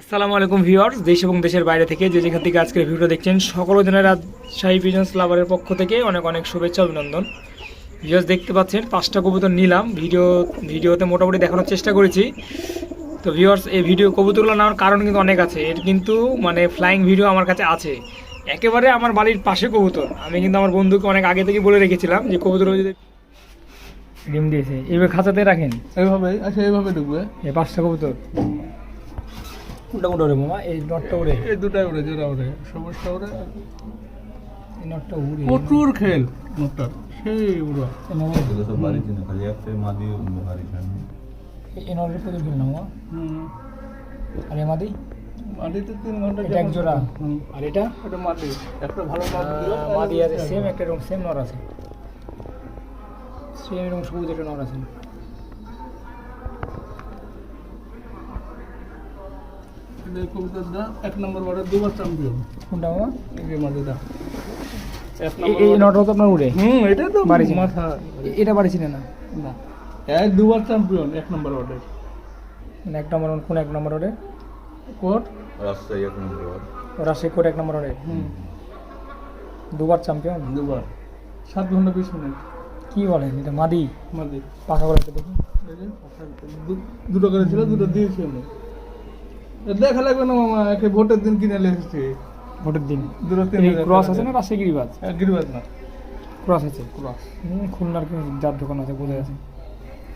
আসসালামু আলাইকুম ভিউয়ার্স দেশ এবং দেশের বাইরে থেকে যে যেখান থেকে আজকের ভিডিও দেখছেন সকল জনের রাজশাহী পিজন্স লাভারের পক্ষ থেকে অনেক অনেক শুভেচ্ছা অভিনন্দন। ভিউয়ার্স দেখতে পাচ্ছেন পাঁচটা কবুতর নিলাম। ভিডিও ভিডিওতে মোটামুটি দেখানোর চেষ্টা করেছি। তো ভিউয়ার্স এই ভিডিও কবুতরগুলো নেওয়ার কারণ কিন্তু অনেক আছে। এর কিন্তু মানে ফ্লাইং ভিডিও আমার কাছে আছে। একেবারে আমার বাড়ির পাশে কবুতর। আমি কিন্তু আমার বন্ধুকে অনেক আগে থেকে বলে রেখেছিলাম যে কবুতর যদি ডিম দিয়েছে এইভাবে খাঁচাতে রাখেন? এইভাবে আচ্ছা এইভাবে ঢুকবে। এই পাঁচটা কবুতর। কোনটা কোনটা উড়ে মামা? এই নটটা উড়ে। এই দুটাই উড়ে জোড়া উড়ে। সবুজটা উড়ে? এই নটটা উড়ে। প্রচুর খেল মোটর সেই উড়ো। নটের- এগুলো সব বাড়ি চিনে খালি একটা মাদি বাড়ি খানি এই নটের প্রচুর খেল না মামা? হুম। আর এ মাদি? মাটিতে তিন ঘণ্টা এক জোড়া। আর এটা? এটা মাটি একটা ভালো মাদি আছে সেম একটা এরকম সেম নর আছে। সেম এরকম সবুজ একটা নর আছে। এই কবিতাটা এক নম্বর ওয়ার্ডের দুবার চ্যাম্পিয়ন কোনটা মামা এই যে মাটিটা। এক এই- এই নটটা তো আপনার উড়ে। হুম এটা তো মাথা। এটা বাড়ি চিনে না? না। এক দুবার চ্যাম্পিয়ন এক নম্বর ওয়ার্ডের। মানে এক নম্বর কোন এক নম্বর ওরে কোট রাস্তায় এক নম্বর ওয়ার্ড। কোট এক নম্বর ওরে হুম। দুবার চ্যাম্পিয়ন দুবার। সাত ঘণ্টা বিশ মিনিট। কি বলেন এটা মাদি? মাটি পাখা বলে তো দেখি। এই যে, দু- দুটো করেছিল দুটো দিয়েছি আমি। দেখা লাগবে না মামা একে ভোটের দিন কিনে নিয়ে এসেছি। ভোটের দিন? ক্রস আছে না রাজশাহী গিরিবাজ? গিরিবাজ না। ক্রস আছে। ক্রস। হুম, খুলনার কি যার দোকান আছে বোঝা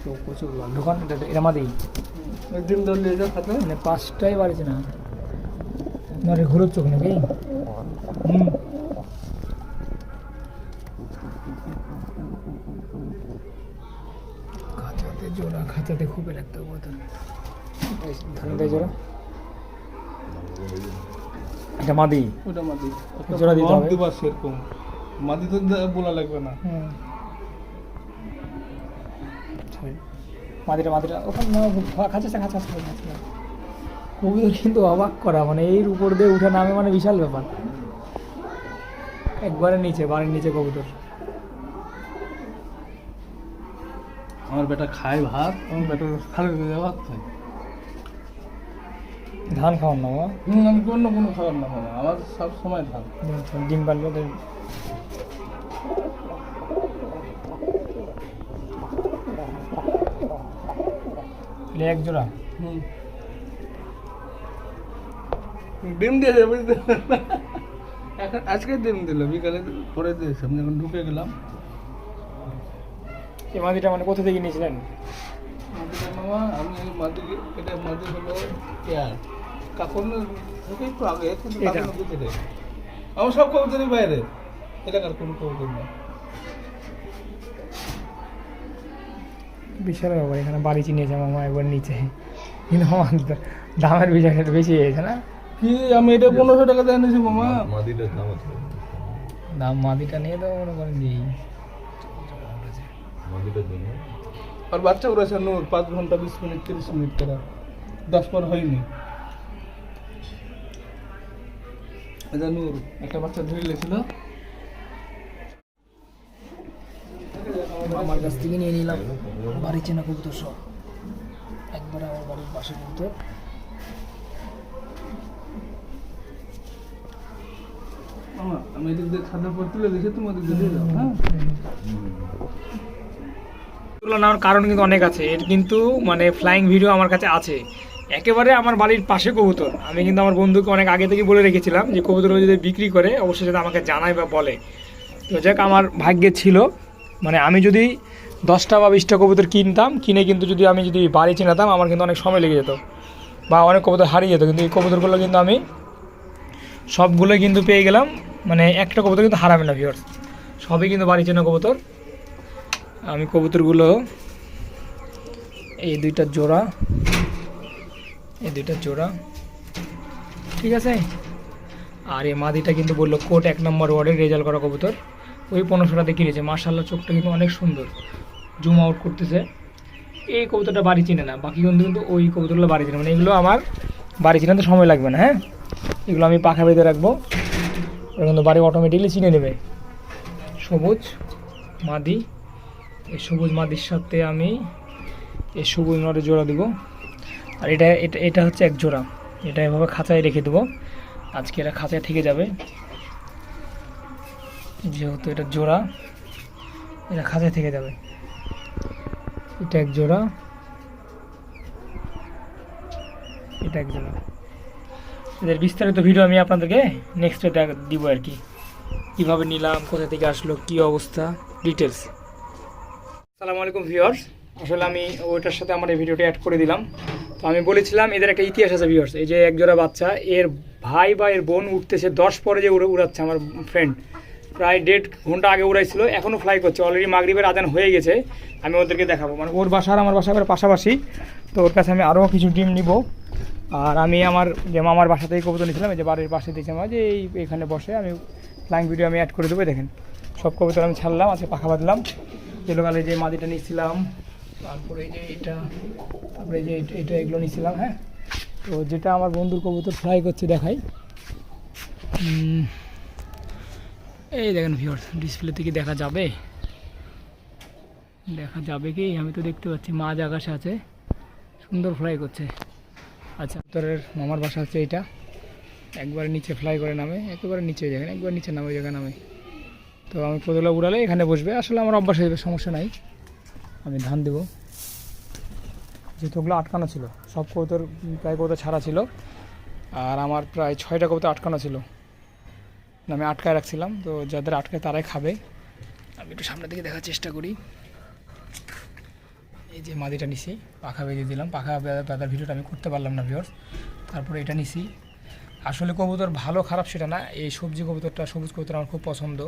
তো প্রচুর দোকান এটা মাদি ডিম দল নিয়ে যাও খাতে। মানে পাঁচটাই বাড়িছে না? না রে চোখ নাকি? হুম। খাঁচাতে জোড়া খাঁচাতে খুবই লাগতো বোধ ধানটাই জোড়া। এটা মাদি। ওটা মাদি। জোড়া দিতে হবে। সেরকম। মাদি তো বলা লাগবে না। ওখানে না, খাঁচা আছে খাঁচা আছে খাঁচা আছে। কবিদের কিন্তু অবাক করা মানে এর উপর দিয়ে উঠে নামে মানে বিশাল ব্যাপার। একবারে নিচে বাড়ির নিচে কবুতর। আমার বেটা খায় ভাত আমার বেটা খালি ভাত খায় ধান খাওয়ান না বাবা? আমি অন্য কোনো খাবার না মামা আমার সব সময় ধান। ডিম পারলে তো এক জোড়া? হুম। ডিম দিয়েছে বুঝতে এখন আজকে ডিম দিল বিকালে পরে দিয়েছে। আমি যখন ঢুকে গেলাম। এই মাদিটা মানে কোথা থেকে নিয়েছিলেন? মামা আমি এই এটা মাটি হলো ইয়ার কাকনের থেকে একটু আগে কিন্তু এটা? ভিতরে আমার সব কবুতরই বাইরে। এলাকার কোনো কবুতর না বিশাল ব্যাপার এখানে বাড়ি চিনিয়েছে মামা একবার নিচে। কিন্তু আমার দামের একটু বেশি হয়েছে না? কি আমি এটা পনেরোশো টাকা দিয়ে এনেছি মামা। মাদিটার দাম আছে। দাম মাদিটা নিয়ে তো মনে করেন দিই মাদিটার জন্য? আর বাচ্চা উড়েছে নূর পাঁচ ঘণ্টা বিশ মিনিট তিরিশ মিনিট করে। দশ পর হয়নি। এটা নূর একটা বাচ্চা ধরে লেছিল আমার কাছ থেকে নিয়ে নিলাম। বাড়ি চেনা কবুতর সব। একবার আমার বাড়ির পাশে কবুতর। আমি এদিক দিয়ে ছাদের পর তুলে দিয়েছি তোমাদের দিয়ে যাও হ্যাঁ? এগুলো নেওয়ার কারণ কিন্তু অনেক আছে। এর কিন্তু মানে ফ্লাইং ভিডিও আমার কাছে আছে। একেবারে আমার বাড়ির পাশে কবুতর। আমি কিন্তু আমার বন্ধুকে অনেক আগে থেকে বলে রেখেছিলাম যে, কবুতর যদি বিক্রি করে, অবশ্যই যদি আমাকে জানায় বা বলে। তো যাক, আমার ভাগ্যে ছিল। মানে আমি যদি দশটা বা বিশটা কবুতর কিনতাম, কিনে কিন্তু যদি আমি যদি বাড়ি চিনাতাম, আমার কিন্তু অনেক সময় লেগে যেত বা অনেক কবুতর হারিয়ে যেত। কিন্তু এই কবুতরগুলো কিন্তু আমি সবগুলোই কিন্তু পেয়ে গেলাম। মানে একটা কবুতর কিন্তু হারাবে না ভিউয়ার্স সবই কিন্তু বাড়ি চেনা কবুতর। আমি কবুতরগুলো এই দুইটা জোড়া, এই দুইটা জোড়া। ঠিক আছে? আর এই মাদিটা কিন্তু বলল কোট এক নম্বর ওয়ার্ডের রেজাল্ট করা কবুতর। ওই পনেরোশো টাকা কিনেছে। মার্শাল্লাহ চোখটা কিন্তু অনেক সুন্দর। জুম আউট করতেছে। এই কবুতরটা বাড়ি চিনে না। বাকি কিন্তু কিন্তু ওই কবুতরগুলো বাড়ি চিনে মানে এগুলো আমার বাড়ি চিনে তো সময় লাগবে না হ্যাঁ? এগুলো আমি পাখা বেঁধে রাখব। ওরা কিন্তু বাড়ি অটোমেটিকলি চিনে নেবে। সবুজ, মাদি। এই সবুজ মাদির সাথে আমি এই সবুজ নরে জোড়া দিব। আর এটা এটা এটা হচ্ছে এক জোড়া। এটা এভাবে খাঁচায় রেখে দেবো। আজকে এটা খাঁচায় থেকে যাবে। যেহেতু এটা জোড়া, এটা খাঁচায় থেকে যাবে। এটা এক জোড়া। এটা এক জোড়া। এদের বিস্তারিত ভিডিও আমি আপনাদেরকে নেক্সটে দিব আর কি। কীভাবে নিলাম, কোথা থেকে আসলো, কী অবস্থা ডিটেলস আসসালামু আলাইকুম ভিউয়ার্স। আসলে আমি ওইটার সাথে আমার এই ভিডিওটা অ্যাড করে দিলাম। তো আমি বলেছিলাম, এদের একটা ইতিহাস আছে ভিউয়ার্স। এই যে একজোড়া বাচ্চা, এর ভাই বা এর বোন উঠতেছে দশ পরে যে উড়ে উড়াচ্ছে আমার ফ্রেন্ড প্রায় দেড় ঘণ্টা আগে উড়াইছিল এখনও ফ্লাই করছে। অলরেডি মাগরিবের আদান হয়ে গেছে, আমি ওদেরকে দেখাবো। মানে ওর বাসা আর আমার বাসা পাশাপাশি। তো ওর কাছে আমি আরও কিছু ডিম নিব। আর আমি আমার যে মামার বাসা থেকে কবুতর নিয়েছিলাম, এই যে বাড়ির পাশে দেখছিলাম, যে এই এখানে বসে আমি ফ্লাইং ভিডিও আমি অ্যাড করে দেবো দেখেন। সব কবুতর আমি ছাড়লাম, আজকে পাখা বাঁধলাম। তেলোকালে যে মাদিটা নিয়েছিলাম, তারপরে যে এটা, তারপরে যে এটা- এটা এগুলো নিয়েছিলাম হ্যাঁ? তো যেটা আমার বন্ধুর কবুতর ফ্লাই করছে দেখাই। এই দেখেন ভিওর ডিসপ্লে থেকে দেখা যাবে? দেখা যাবে কি? আমি তো দেখতে পাচ্ছি, মাঝ আকাশে আছে, সুন্দর ফ্লাই করছে। আচ্ছা উত্তরের মামার বাসা হচ্ছে এইটা একবার নিচে ফ্লাই করে নামে, একেবারে নিচে দেখেন, একবার নিচে নামে, ওই জায়গায় নামে। তো আমি প্রদলা উড়ালে এখানে বসবে। আসলে আমার অভ্যাস হয়ে সমস্যা নাই। আমি ধান দেবো। যেহেতু ওগুলো আটকানো ছিল, সব কবুতর প্রায় কবুতর ছাড়া ছিল। আর আমার প্রায় ছয়টা কবুতর আটকানো ছিল। আমি আটকায় রাখছিলাম, তো যাদের আটকায় তারাই খাবে। আমি একটু সামনের দিকে দেখার চেষ্টা করি। এই যে মাদিটা নিছি, পাখা বেঁধে দিলাম। পাখা বেঁধে- বেঁধার ভিডিওটা আমি করতে পারলাম না ভিওর্স তারপরে এটা নিছি। আসলে কবুতর ভালো, খারাপ সেটা না। এই সবজি কবুতরটা, সবুজ কবুতর আমার খুব পছন্দ।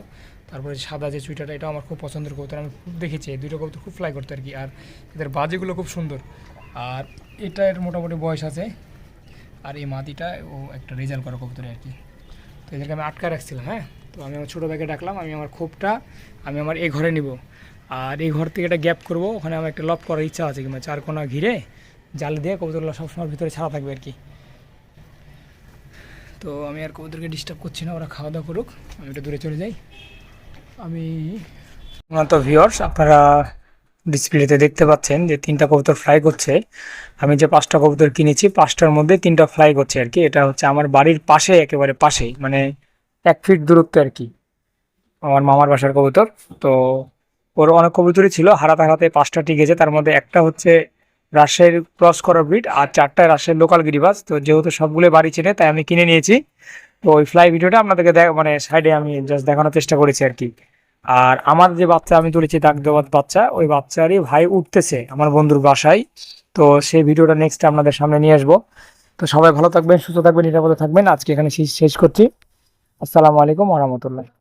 তারপরে সাদা যে চুইটাটা, এটাও আমার খুব পছন্দের কবুতর। আমি খুব দেখেছি, এই দুটো কবুতর খুব ফ্লাই করতে আর কি আর এদের বাজিগুলো খুব সুন্দর। আর এটার মোটামুটি বয়স আছে। আর এই মাদিটা ও একটা রেজাল্ট করা কবুতর আর কি তো এদেরকে আমি আটকা রাখছিলাম হ্যাঁ? তো আমি আমার ছোটো ব্যাগে ডাকলাম, আমি আমার খোপটা, আমি আমার এই ঘরে নিব। আর এই ঘর থেকে একটা গ্যাপ করব, ওখানে আমার একটা লক করার ইচ্ছা আছে, কিংবা চার কোনা ঘিরে জাল দিয়ে কবুতরগুলো সবসময় ভিতরে ছাড়া থাকবে আর কি তো আমি আর কবুতরকে ডিস্টার্ব করছি না, ওরা খাওয়া দাওয়া করুক, আমি একটু দূরে চলে যাই। আমি তো ভিওর্স আপনারা ডিসপ্লেতে দেখতে পাচ্ছেন যে তিনটা কবুতর ফ্লাই করছে। আমি যে পাঁচটা কবুতর কিনেছি, পাঁচটার মধ্যে তিনটা ফ্লাই করছে আর কি। এটা হচ্ছে আমার বাড়ির পাশে, একেবারে পাশেই মানে এক ফিট দূরত্ব আর কি। আমার মামার বাসার কবুতর, তো ওর অনেক কবুতরই ছিল, হারাতে হারাতে পাঁচটা টিকেছে তার মধ্যে একটা হচ্ছে রাজশাহীর ক্রস করা ব্রিড আর চারটা রাজশাহীর লোকাল গিরিবাস তো যেহেতু সবগুলো বাড়ি চেনে, তাই আমি কিনে নিয়েছি। তো ওই ফ্লাই ভিডিওটা আপনাদেরকে মানে সাইডে আমি জাস্ট দেখানোর চেষ্টা করেছি আর কি। আর আমার যে বাচ্চা আমি তুলেছি দাগদাবাদ বাচ্চা, ওই বাচ্চারই ভাই উঠতেছে আমার বন্ধুর বাসায়। তো সেই ভিডিওটা নেক্সট আপনাদের সামনে নিয়ে আসব। তো সবাই ভালো থাকবেন, সুস্থ থাকবেন, নিরাপদে থাকবেন। আজকে এখানে শেষ করছি। আসসালামু আলাইকুম রহমতুল্লাহ।